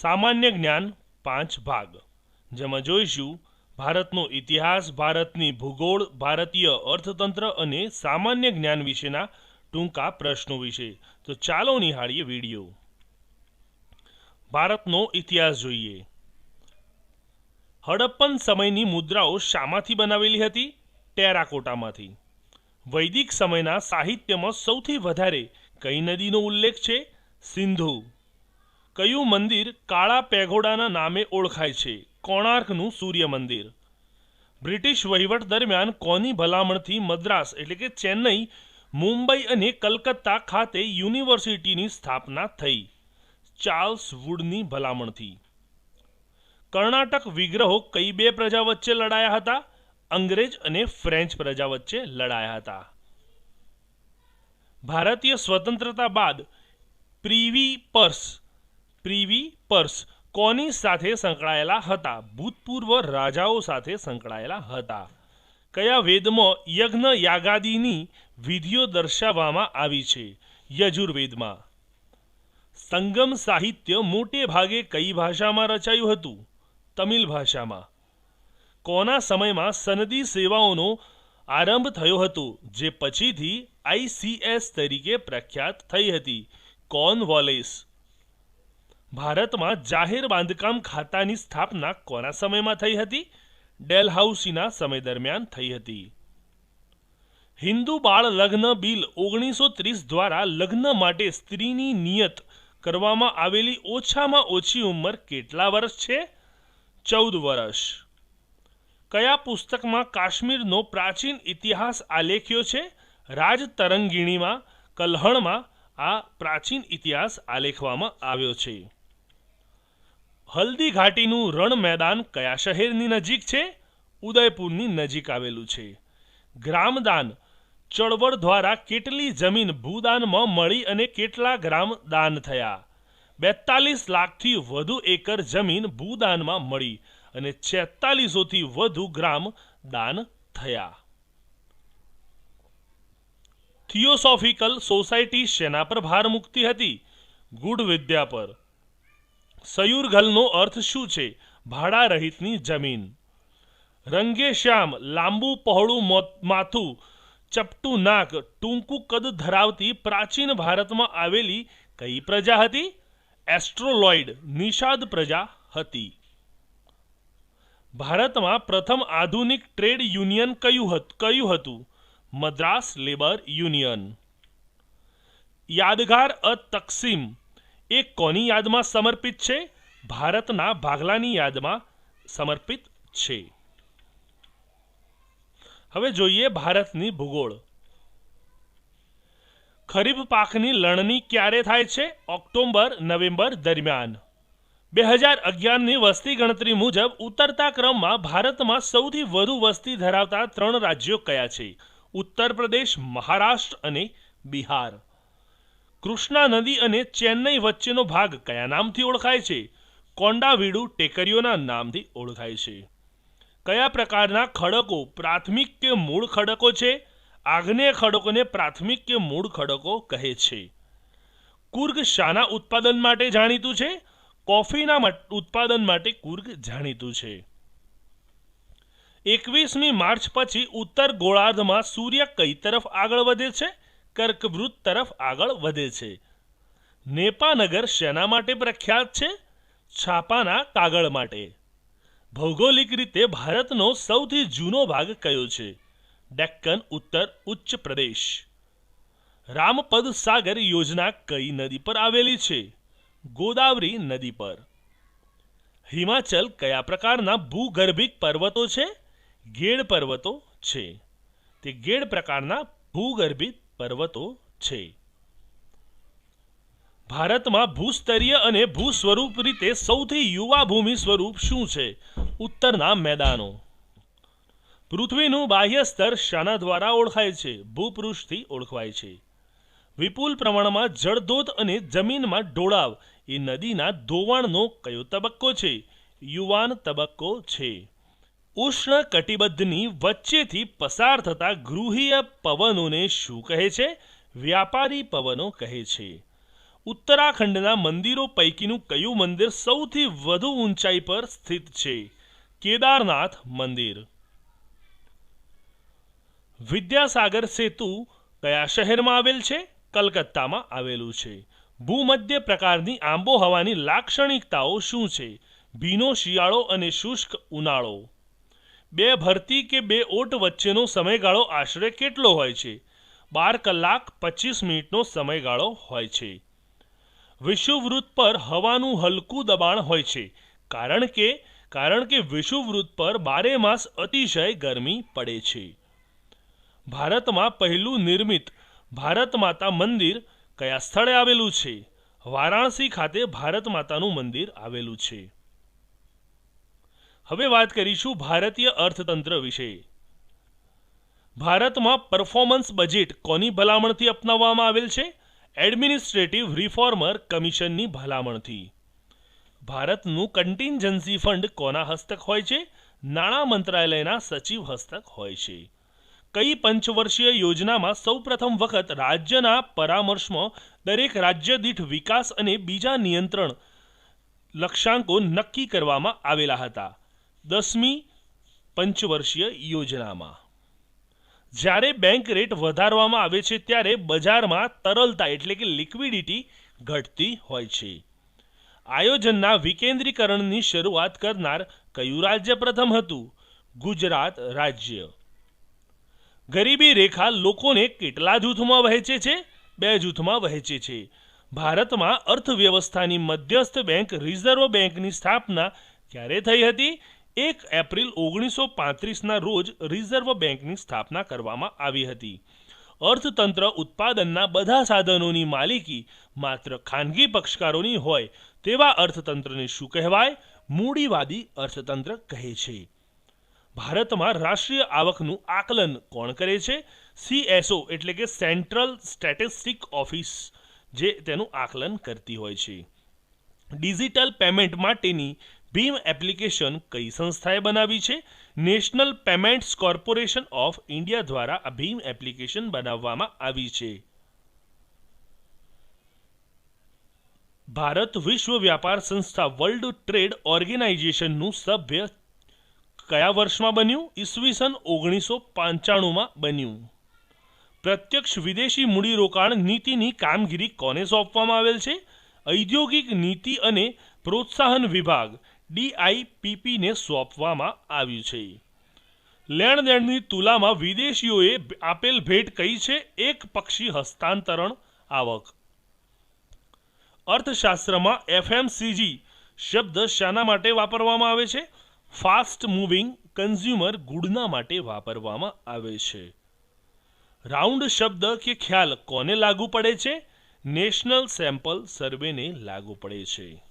સામાન્ય જ્ઞાન પાંચ ભાગ. જેમાં જોઈશું ભારતનો ઇતિહાસ, ભારતની ભૂગોળ, ભારતીય અર્થતંત્ર અને સામાન્ય જ્ઞાન વિશેના ટૂંકા પ્રશ્નો વિશે. તો ચાલો નિહાળીએ વીડિયો. ભારતનો ઇતિહાસ જોઈએ. હડપ્પન સમયની મુદ્રાઓ શામાંથી બનાવેલી હતી? ટેરાકોટામાંથી. વૈદિક સમયના સાહિત્યમાં સૌથી વધારે કઈ નદીનો ઉલ્લેખ છે? સિંધુ. કયું મંદિર કાળા પેઘોડાના નામે ઓળખાય છે? કોણાર્કનું સૂર્ય મંદિર. બ્રિટિશ વહીવટ દરમિયાન કોની ભલામણથી મદ્રાસ એટલે કે ચેન્નઈ, મુંબઈ અને કલકત્તા ખાતે યુનિવર્સિટીની સ્થાપના થઈ? ચાર્લ્સ વુડની ભલામણથી. કર્ણાટક વિગ્રહો કઈ બે પ્રજા વચ્ચે લડાયા હતા? અંગ્રેજ અને ફ્રેન્ચ પ્રજા વચ્ચે લડાયા હતા. ભારતીય સ્વતંત્રતા બાદ પ્રીવી પર્સ પ્રીવી પર્સ કોની સાથે સંકળાયેલા હતા? ભૂતપૂર્વ રાજાઓ સાથે સંકળાયેલા હતા. કયા વેદમાં યજ્ઞ યાગાદીની વિધિઓ દર્શાવવામાં આવી છે? યજુર્વેદમાં. સંગમ સાહિત્ય મોટે ભાગે કઈ ભાષામાં રચાયું હતું? તમિલ ભાષામાં. કોના સમયમાં સનદી સેવાઓનો આરંભ થયો હતો, જે પછીથી આઈસીએસ તરીકે પ્રખ્યાત થઈ હતી? કોન વોલેસ ભારતમાં જાહેર બાંધકામ ખાતાની સ્થાપના કોના સમયમાં થઈ હતી? ડેલહાઉસીના સમય દરમિયાન થઈ હતી. હિન્દુ બાળ લગ્ન બિલ ઓગણીસો ત્રીસ દ્વારા લગ્ન માટે સ્ત્રીની નિયત કરવામાં આવેલી ઓછામાં ઓછી ઉંમર કેટલા વર્ષ છે? ચૌદ વર્ષ. કયા પુસ્તકમાં કાશ્મીરનો પ્રાચીન ઇતિહાસ આલેખ્યો છે? રાજતરંગીણીમાં કલ્હણમાં આ પ્રાચીન ઇતિહાસ આલેખવામાં આવ્યો છે. હલ્દી ઘાટીનું રણ મેદાન કયા શહેરની નજીક છે? ઉદયપુરની નજીક આવેલું છે. ગ્રામદાન. ચળવળ દ્વારા કેટલી જમીન ભૂદાનમાં મળી અને કેટલા ગ્રામ દાન થયા? બેતાલીસ લાખથી વધુ એકર જમીન ભૂદાનમાં મળી અને છેતાલીસોથી વધુ ગ્રામ દાન થયા. થિયોસોફિકલ સોસાયટી શેના પર ભાર મૂકતી હતી? ગુડ વિદ્યા પર. સયુરઘલનો અર્થ શું છે? ભાડા રહિતની જમીન. રંગે શ્યામ, લાંબુ પહોળું માથું, ચપટું નાક, ટૂંકું કદ ધરાવતી પ્રાચીન ભારતમાં આવેલી કઈ પ્રજા હતી? એસ્ટ્રોલોઇડ, નિષાદ પ્રજા હતી. ભારતમાં પ્રથમ આધુનિક ટ્રેડ યુનિયન કયું કયું હતું? Madras labour union. યાદગાર અ, તકસીમ. એ કોની યાદમાં સમર્પિત છે? ભારતના ભાગલાની યાદમાં સમર્પિત છે. હવે જોઈએ ભારતની ભૂગોળ. ખરીફ પાકની લણણી ક્યારે થાય છે? ઓક્ટોબર, નવેમ્બર દરમિયાન. બે હજાર અગિયારની વસ્તી ગણતરી મુજબ ઉતરતા ક્રમમાં ભારતમાં સૌથી વધુ વસ્તી ધરાવતા ત્રણ રાજ્યો કયા છે? ઉત્તર પ્રદેશ, મહારાષ્ટ્ર અને બિહાર. કૃષ્ણા નદી અને ચેન્નઈ વચ્ચેનો ભાગ કયા નામથી ઓળખાય છે? કોંડાવીડુ ટેકરીઓના નામથી ઓળખાય છે. કયા પ્રકારના ખડકો પ્રાથમિક કે મૂળ ખડકો છે? આગ્નેય ખડકોને પ્રાથમિક કે મૂળ ખડકો કહે છે. કુર્ગ શાના ઉત્પાદન માટે જાણીતું છે? કોફીના ઉત્પાદન માટે કુર્ગ જાણીતું છે. એકવીસમી માર્ચ પછી ઉત્તર ગોળાર્ધમાં સૂર્ય કઈ તરફ આગળ વધે છે? કર્કવૃત તરફ આગળ વધે છે. નેપાનગર શેના માટે પ્રખ્યાત છે? છાપાના કાગળ માટે. ભૌગોલિક રીતે ભારતનો સૌથી જૂનો ભાગ કયો છે? ડેક્કન, ઉત્તર, ઉચ્ચ પ્રદેશ. રામપદ સાગર યોજના કઈ નદી પર આવેલી છે? ગોદાવરી નદી પર. હિમાચલ કયા પ્રકારના ભૂગર્ભિક પર્વતો છે? ગેડ પર્વતો છે. તે ગેડ પ્રકારના ભૂગર્ભિત પર્વતો છે. ભારતમાં ભૂસ્તરીય અને ભૂ સ્વરૂપ રીતે સૌથી યુવા ભૂમિ સ્વરૂપ શું છે? ઉત્તરના મેદાનો. પૃથ્વીનું બાહ્ય સ્તર શાના દ્વારા ઓળખાય છે, ભૂપૃષ્ઠથી ઓળખવાય છે. વિપુલ પ્રમાણમાં જળધોધ અને જમીનમાં ઢોળાવ, એ નદીના ધોવાણનો કયો તબક્કો છે? યુવાન તબક્કો છે. ઉષ્ણ કટિબદ્ધની વચ્ચેથી પસાર થતા ગૃહીય પવનોને શું કહે છે? વ્યાપારી પવનો કહે છે. ઉત્તરાખંડના મંદિરો પૈકીનું કયું મંદિર સૌથી વધુ ઊંચાઈ પર સ્થિત છે? કેદારનાથ મંદિર. વિદ્યાસાગર સેતુ કયા શહેરમાં આવેલ છે? કલકત્તામાં આવેલું છે. ભૂમધ્ય પ્રકારની આંબોહવાની લાક્ષણિકતાઓ શું છે? ભીનો શિયાળો અને શુષ્ક ઉનાળો. બે ભરતી કે બે ઓટ વચ્ચેનો સમયગાળો આશરે કેટલો હોય છે? બાર કલાક પચીસ મિનિટનો સમયગાળો હોય છે. વિષુવવૃત્ત પર હવાનું હલકું દબાણ હોય છે. કારણ કે કારણ કે વિષુવવૃત્ત પર બારે માસ અતિશય ગરમી પડે છે. ભારતમાં પહેલું નિર્મિત ભારત માતા મંદિર કયા સ્થળે આવેલું છે? વારાણસી ખાતે ભારત માતાનું મંદિર આવેલું છે. હવે વાત કરીશું ભારતીય અર્થતંત્ર વિશે. ભારતમાં પરફોર્મન્સ બજેટ કોની ભલામણથી અપનાવવામાં આવેલ છે? એડમિનિસ્ટ્રેટિવ રિફોર્મર કમિશનની ભલામણથી. ભારતનું કન્ટિન્જન્સી ફંડ કોના હસ્તક હોય છે? નાણાં મંત્રાલયના સચિવ હસ્તક હોય છે. કઈ પંચવર્ષીય યોજનામાં સૌપ્રથમ વખત રાજ્યના પરામર્શમાં દરેક રાજ્ય દીઠ વિકાસ અને બીજા નિયંત્રણ લક્ષ્યાંકો નક્કી કરવામાં આવેલા હતા? દસમી પંચવર્ષીય યોજનામાં. જ્યારે બેંક રેટ વધારવામાં આવે છે ત્યારે બજારમાં તરલતા એટલે કે લિક્વિડિટી ઘટતી હોય છે. આયોજનના વિકેન્દ્રીકરણની શરૂઆત કરનાર કયું રાજ્ય પ્રથમ હતું? ગુજરાત રાજ્ય. ગરીબી રેખા લોકોને કેટલા જૂથમાં વહેંચે છે? બે જૂથમાં વહેંચે છે. ભારતમાં અર્થવ્યવસ્થાની મધ્યસ્થ બેંક રિઝર્વ બેંકની સ્થાપના ક્યારે થઈ હતી? એક એપ્રિલ ઓગણીસો પાંત્રીસના રોજ રિઝર્વ બેંકની સ્થાપના કરવામાં આવી હતી. અર્થતંત્ર ઉત્પાદનના બધા સાધનોની માલિકી માત્ર ખાનગી પક્ષકારોની હોય તેવા અર્થતંત્રને શું કહેવાય? મૂડીવાદી અર્થતંત્ર કહે છે. ભારતમાં રાષ્ટ્રીય આવકનું આકલન કોણ કરે છે? સીએસઓ એટલે કે સેન્ટ્રલ સ્ટેટિસ્ટિક ઓફિસ જે તેનું આકલન કરતી હોય છે. ડિજિટલ પેમેન્ટ માટેની ભીમ એપ્લિકેશન કઈ સંસ્થાએ બનાવી છે? National Payments Corporation of India દ્વારા આ ભીમ એપ્લિકેશન બનાવવામાં આવી છે. ભારત વિશ્વ વ્યાપાર સંસ્થા વર્લ્ડ ટ્રેડ ઓર્ગેનાઇઝેશનનું સભ્ય કયા વર્ષમાં બન્યું? ઈસવીસન ઓગણીસો પંચાણુંમાં બન્યું. પ્રત્યક્ષ વિદેશી મૂડીરોકાણ નીતિની કામગીરી કોને સોંપવામાં આવેલ છે? ઔદ્યોગિક નીતિ અને પ્રોત્સાહન વિભાગ. ડીઆઈપીપીને સોંપવામાં આવ્યું છે. લેણદેણની તુલામાં વિદેશીઓએ આપેલ ભેટ કઈ છે? એક પક્ષી હસ્તાંતરણ આવક. અર્થશાસ્ત્રમાં એફએમસીજી શબ્દ શાના માટે વાપરવામાં આવે છે? ફાસ્ટ મૂવિંગ કન્ઝ્યુમર ગુડના માટે વાપરવામાં આવે છે. રાઉન્ડ શબ્દ કે ખ્યાલ કોને લાગુ પડે છે? નેશનલ સેમ્પલ સર્વેને લાગુ પડે છે.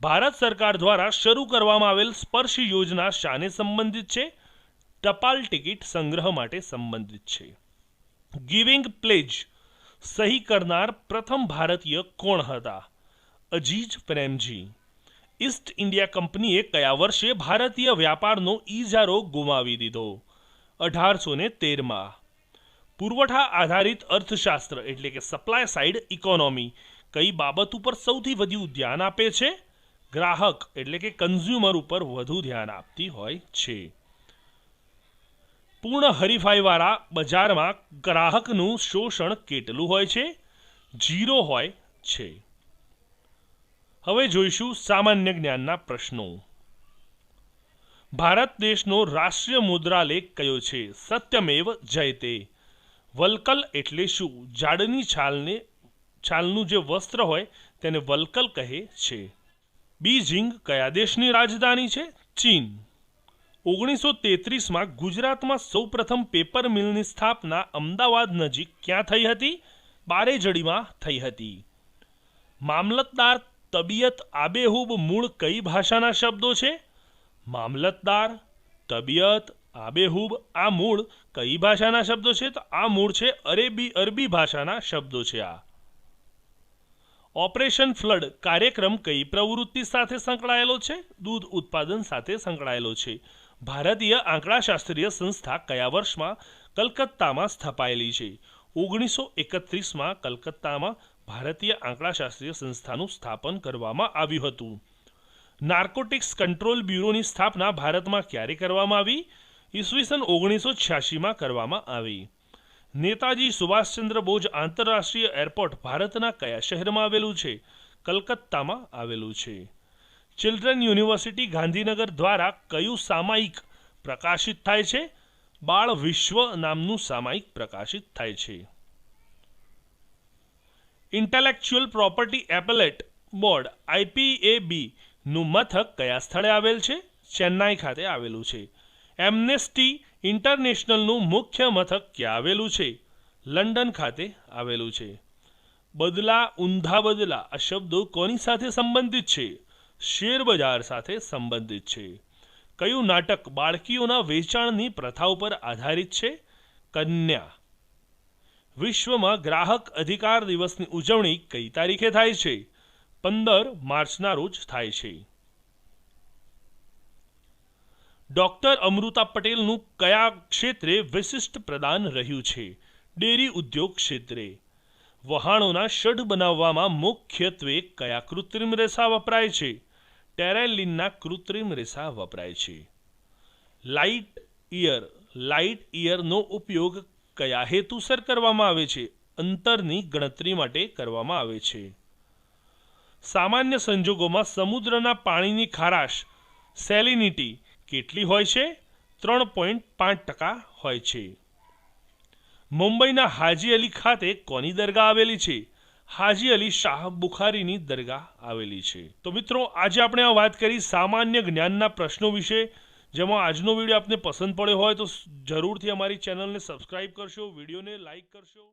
ભારત સરકાર દ્વારા શરૂ કરવામાં આવેલ સ્પર્શ યોજના શાને સંબંધિત છે? ટપાલ ટિકિટ સંગ્રહ માટે સંબંધિત છે. Giving pledge. સહી કરનાર પ્રથમ ભારતીય કોણ હતા? અજીજ પ્રેમજી. ઈસ્ટ ઇન્ડિયા કંપનીએ કયા વર્ષે ભારતીય વ્યાપારનો ઈજારો ગુમાવી દીધો? અઢારસો ને તેરમાં. પુરવઠા આધારિત અર્થશાસ્ત્ર એટલે કે સપ્લાય સાઇડ ઇકોનોમી. કઈ બાબત ઉપર સૌથી વધુ ધ્યાન આપે છે? ગ્રાહક, એટલે કે કન્ઝ્યુમર ઉપર વધુ ધ્યાન આપતી હોય છે. પૂર્ણ હરીફાઈવાળા બજારમાં ગ્રાહકનું શોષણ કેટલું હોય છે? જીરો હોય છે. હવે જોઈશું સામાન્ય જ્ઞાનના પ્રશ્નો. ભારત દેશનો રાષ્ટ્રીય મુદ્રાલેખ કયો છે? સત્યમેવ જયતે. વલકલ એટલે શું? ઝાડની છાલને, છાલનું જે વસ્ત્ર હોય તેને વલકલ કહે છે. બીજિંગ કયા દેશની રાજધાની છે? ચીન. ઓગણીસો તેત્રીસમાં ગુજરાતમાં સૌપ્રથમ પેપર મિલની સ્થાપના અમદાવાદ નજીક ક્યાં થઈ હતી? બારેજડીમાં થઈ હતી. મામલતદાર તબિયત આબેહૂબ મૂળ કઈ ભાષાના શબ્દો છે? મામલતદાર તબિયત આબેહૂબ આ મૂળ કઈ ભાષાના શબ્દો છે? તો આ મૂળ છે અરેબી અરબી ભાષાના શબ્દો છે આ. ઓપરેશન ફ્લડ કાર્યક્રમ કઈ પ્રવૃત્તિ સાથે સંકળાયેલો છે? દૂધ ઉત્પાદન સાથે સંકળાયેલો છે. ભારતીય આંકડાશાસ્ત્રીય સંસ્થા કયા વર્ષમાં કલકત્તામાં સ્થપાયેલી છે? ઓગણીસો એકત્રીસમાં કલકત્તામાં ભારતીય આંકડાશાસ્ત્રીય સંસ્થાનું સ્થાપન કરવામાં આવ્યું હતું. નાર્કોટિક્સ કંટ્રોલ બ્યુરોની સ્થાપના ભારતમાં ક્યારે કરવામાં આવી? ઈસવીસન ઓગણીસો છ્યાસીમાં કરવામાં આવી. નેતાજી સુભાષચંદ્ર બોઝ આંતરરાષ્ટ્રીય એરપોર્ટ ભારતના કયા શહેરમાં આવેલું છે? કલકત્તામાં આવેલું છે. ચિલ્ડ્રન યુનિવર્સિટી ગાંધીનગર દ્વારા કયું સામાયિક પ્રકાશિત થાય છે? બાળ વિશ્વ નામનું સામાયિક પ્રકાશિત થાય છે. Intellectual property appellate board IPAB નું મથક કયા સ્થળે આવેલ છે? ચેન્નાઈ ખાતે આવેલું છે. એમનેસ્ટી ઇન્ટરનેશનલનું મુખ્ય મથક ક્યાં આવેલું છે? લંડન ખાતે આવેલું છે. બદલા ઊંધા બદલા આ શબ્દો કોની સાથે સંબંધિત છે? શેર બજાર સાથે સંબંધિત છે. કયું નાટક બાળકીઓના વેચાણની પ્રથા ઉપર આધારિત છે? કન્યા. વિશ્વમાં ગ્રાહક અધિકાર દિવસની ઉજવણી કઈ તારીખે થાય છે? પંદર માર્ચના રોજ થાય છે. ડોક્ટર અમૃતા પટેલનું કયા ક્ષેત્રે વિશિષ્ટ પ્રદાન રહ્યું છે? ડેરી ઉદ્યોગ ક્ષેત્રે. વહાણોના શઢ બનાવવામાં મુખ્યત્વે કયા કૃત્રિમ રેસા વપરાય છે? ટેરેલિનના કૃત્રિમ રેસા વપરાય છે. Light ear. લાઇટ ઇયરનો ઉપયોગ કયા હેતુસર કરવામાં આવે છે? અંતરની ગણતરી માટે કરવામાં આવે છે. સામાન્ય સંજોગોમાં સમુદ્રના પાણીની ખારાશ, સેલિનિટી કેટલી હોય છે? ત્રણ પોઈન્ટ પાંચ ટકા હોય છે. મુંબઈના હાજી અલી ખાતે કોની દરગાહ આવેલી છે? હાજી અલી શાહ બુખારીની દરગાહ આવેલી છે. તો મિત્રો, આજે આપણે આ વાત કરી સામાન્ય જ્ઞાનના પ્રશ્નો વિશે. જેમાં આજનો વીડિયો આપને પસંદ પડ્યો હોય તો જરૂરથી અમારી ચેનલને સબસ્ક્રાઇબ કરશો, વિડીયોને લાઇક કરશો.